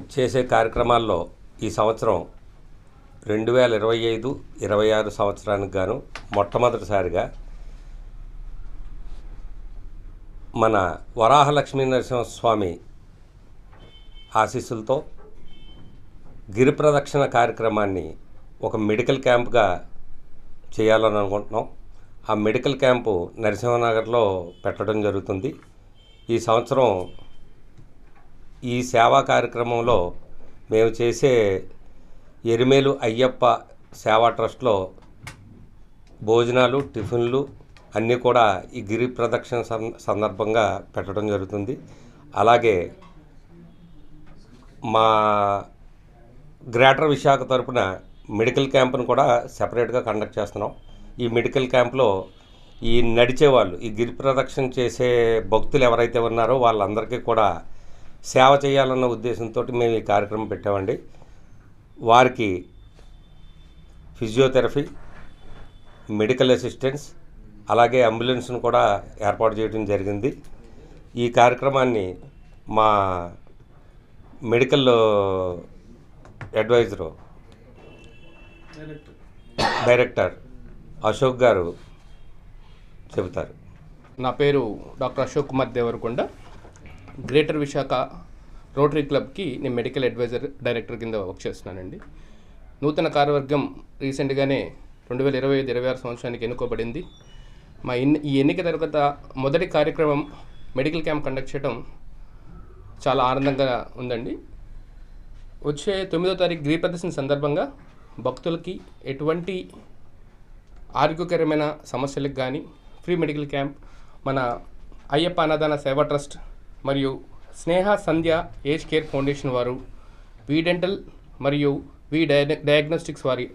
చేసే కార్యక్రమాల్లో ఈ సంవత్సరం రెండు వేల ఇరవై ఐదు ఇరవై ఆరు సంవత్సరానికి గాను మొట్టమొదటిసారిగా మన వరాహలక్ష్మీ నరసింహస్వామి ఆశీస్సులతో గిరి ప్రదక్షిణ కార్యక్రమాన్ని ఒక మెడికల్ క్యాంప్గా చేయాలని అనుకుంటున్నాం. ఆ మెడికల్ క్యాంపు నరసింహనగర్లో పెట్టడం జరుగుతుంది. ఈ సంవత్సరం ఈ సేవా కార్యక్రమంలో మేము చేసే ఎరిమేలు అయ్యప్ప సేవా ట్రస్ట్లో భోజనాలు టిఫిన్లు అన్నీ కూడా ఈ గిరి ప్రదక్షిణ సందర్భంగా పెట్టడం జరుగుతుంది. అలాగే మా గ్రేటర్ విశాఖ తరపున మెడికల్ క్యాంప్ను కూడా సెపరేట్గా కండక్ట్ చేస్తున్నాం. ఈ మెడికల్ క్యాంప్లో ఈ నడిచేవాళ్ళు ఈ గిరి ప్రదక్షిణ చేసే భక్తులు ఎవరైతే ఉన్నారో వాళ్ళందరికీ కూడా సేవ చేయాలన్న ఉద్దేశంతో మేము ఈ కార్యక్రమం పెట్టామండి. వారికి ఫిజియోథెరపీ మెడికల్ అసిస్టెన్స్ అలాగే అంబులెన్స్ను కూడా ఏర్పాటు చేయడం జరిగింది. ఈ కార్యక్రమాన్ని మా medical adviser director Ashok garu చెబుతారు. నా పేరు doctor Ashok Kumar Devarakonda. Greater Visakha rotary క్లబ్కి నేను మెడికల్ అడ్వైజర్ డైరెక్టర్ కింద వర్క్ చేస్తున్నానండి. నూతన కార్యవర్గం రీసెంట్గానే రెండు వేల ఇరవై ఐదు ఇరవై ఆరు సంవత్సరానికి ఎన్నుకోబడింది. మా ఎన్ని ఈ ఎన్నిక తర్వాత మొదటి కార్యక్రమం మెడికల్ క్యాంప్ కండక్ట్ చేయడం చాలా ఆనందంగా ఉందండి. వచ్చే తొమ్మిదో తారీఖు గ్రీ ప్రదర్శన సందర్భంగా భక్తులకి ఎటువంటి ఆరోగ్యకరమైన సమస్యలకు కానీ ఫ్రీ మెడికల్ క్యాంప్ మన అయ్యప్ప అన్నదాన సేవా ట్రస్ట్ మరియు Sneha Sandhya age care foundation వారు వి డెంటల్ మరియు వి డయాగ్నోస్టిక్స్ వారి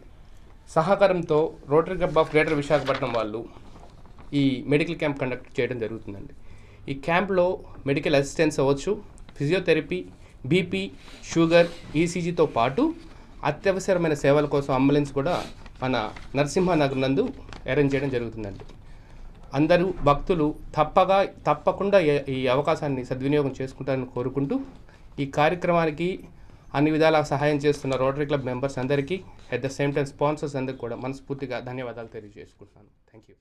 సహకారంతో rotary club of greater Visakhapatnam వాళ్ళు ఈ మెడికల్ క్యాంప్ కండక్ట్ చేయడం జరుగుతుందండి. ఈ క్యాంప్లో మెడికల్ అసిస్టెన్స్ అవ్వచ్చు ఫిజియోథెరపీ బీపీ షుగర్ ఈసీజీతో పాటు అత్యవసరమైన సేవల కోసం అంబులెన్స్ కూడా మన నరసింహనగర్ నందు అరేంజ్ చేయడం జరుగుతుందండి. అందరూ భక్తులు తప్పగా తప్పకుండా ఈ అవకాశాన్ని సద్వినియోగం చేసుకుంటారని కోరుకుంటూ ఈ కార్యక్రమానికి అన్ని విధాలా సహాయం చేస్తున్న రోటరీ క్లబ్ మెంబర్స్ అందరికీ at the same time sponsors అందరికీ కూడా మనస్ఫూర్తిగా ధన్యవాదాలు తెలియజేసుకుంటున్నాను. Thank you